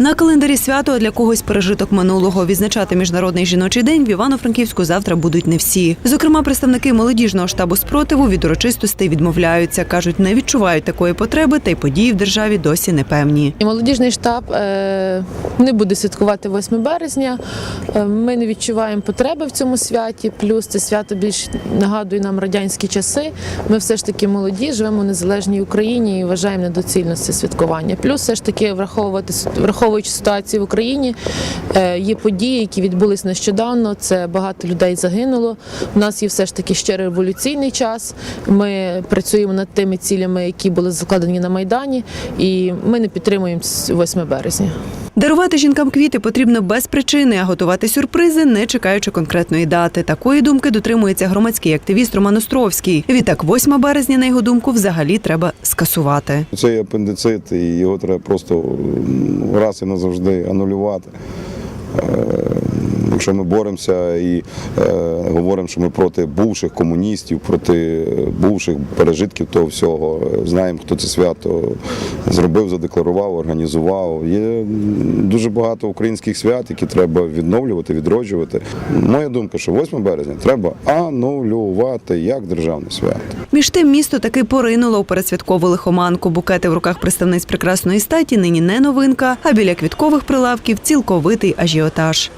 На календарі свято для когось пережиток минулого відзначати міжнародний жіночий день в Івано-Франківську завтра будуть не всі. Зокрема, представники молодіжного штабу спротиву від урочистостей відмовляються. кажуть, не відчувають такої потреби, та й події в державі досі непевні. І молодіжний штаб е, не буде святкувати 8 березня. Е, Ми не відчуваємо потреби в цьому святі. Плюс це свято більш нагадує нам радянські часи. Ми все ж таки молоді, живемо в незалежній Україні і вважаємо недоцільно це святкування. Плюс все ж таки враховувати враховувати враховуючи ситуацію в Україні, е, є події, які відбулись нещодавно. Це багато людей загинуло. У нас є все ж таки ще революційний час. Ми працюємо над тими цілями, які були закладені на майдані, і ми не підтримуємо 8 березня. Дарувати жінкам квіти потрібно без причини, а готувати сюрпризи, не чекаючи конкретної дати. Такої думки дотримується громадський активіст Роман Островський. Відтак, 8 березня, на його думку, взагалі треба скасувати. Цей апендицит, і його треба просто раз і назавжди анулювати. Якщо ми боремося і е, говоримо, що ми проти бувших комуністів, проти бувших пережитків того всього, знаємо, хто це свято зробив, задекларував, організував. Є дуже багато українських свят, які треба відновлювати, відроджувати. Моя думка, що 8 березня треба анулювати як державне свято. Між тим, місто таки поринуло у передсвяткову лихоманку. Букети в руках представниць прекрасної статі нині не новинка, а біля квіткових прилавків цілковитий ажіотаж.